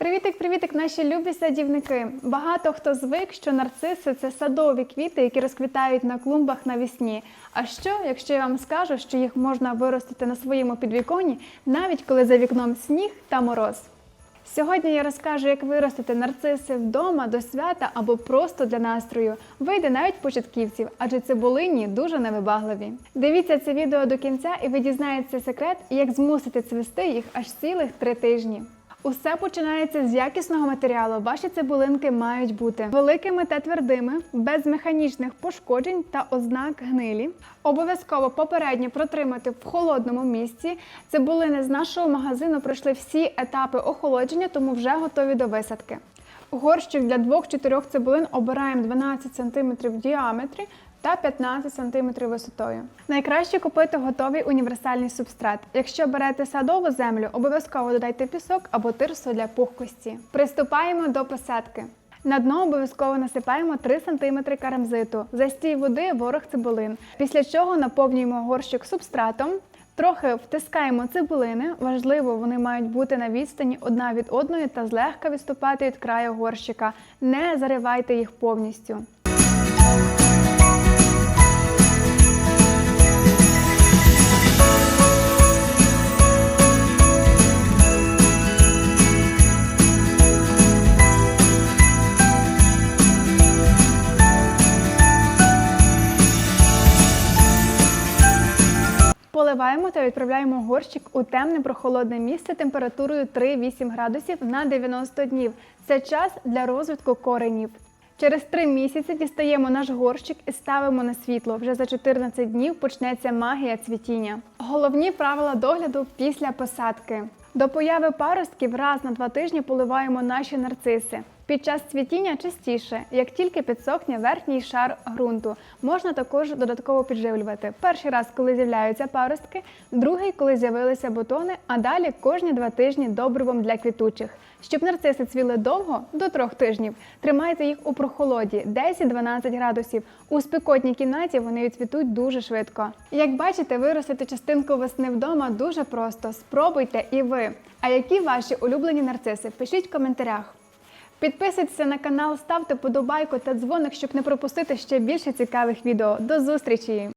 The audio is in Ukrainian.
Привітик, привітик, наші любі садівники. Багато хто звик, що нарциси це садові квіти, які розквітають на клумбах навесні. А що, якщо я вам скажу, що їх можна виростити на своєму підвіконні, навіть коли за вікном сніг та мороз? Сьогодні я розкажу, як виростити нарциси вдома до свята або просто для настрою. Вийде навіть початківців, адже цибулині дуже невибагливі. Дивіться це відео до кінця, і ви дізнаєтеся секрет, як змусити цвісти їх аж цілих три тижні. Усе починається з якісного матеріалу. Ваші цибулинки мають бути великими та твердими, без механічних пошкоджень та ознак гнилі. Обов'язково попередньо протримати в холодному місці. Цибулини з нашого магазину пройшли всі етапи охолодження, тому вже готові до висадки. Горщик для 2-4 цибулин обираємо 12 см в діаметрі та 15 см висотою. Найкраще купити готовий універсальний субстрат. Якщо берете садову землю, обов'язково додайте пісок або тирсу для пухкості. Приступаємо до посадки. На дно обов'язково насипаємо 3 см карамзиту, застій води ворог цибулин. Після чого наповнюємо горщик субстратом. Трохи втискаємо цибулини. Важливо, вони мають бути на відстані одна від одної та злегка відступати від краю горщика. Не заривайте їх повністю. Поливаємо та відправляємо горщик у темне прохолодне місце температурою 3-8 градусів на 90 днів. Це час для розвитку коренів. Через 3 місяці дістаємо наш горщик і ставимо на світло. Вже за 14 днів почнеться магія цвітіння. Головні правила догляду після посадки. До появи паростків раз на два тижні поливаємо наші нарциси. Під час цвітіння частіше, як тільки підсохне верхній шар ґрунту, можна також додатково підживлювати. Перший раз, коли з'являються паростки, другий, коли з'явилися бутони, а далі кожні два тижні добривом для квітучих. Щоб нарциси цвіли довго, до трьох тижнів, тримайте їх у прохолоді 10-12 градусів. У спекотній кімнаті вони відцвітуть дуже швидко. Як бачите, виростити частинку весни вдома дуже просто. Спробуйте і ви. А які ваші улюблені нарциси? Пишіть в коментарях. Підписуйтесь на канал, ставте подобайку та дзвоник, щоб не пропустити ще більше цікавих відео. До зустрічі!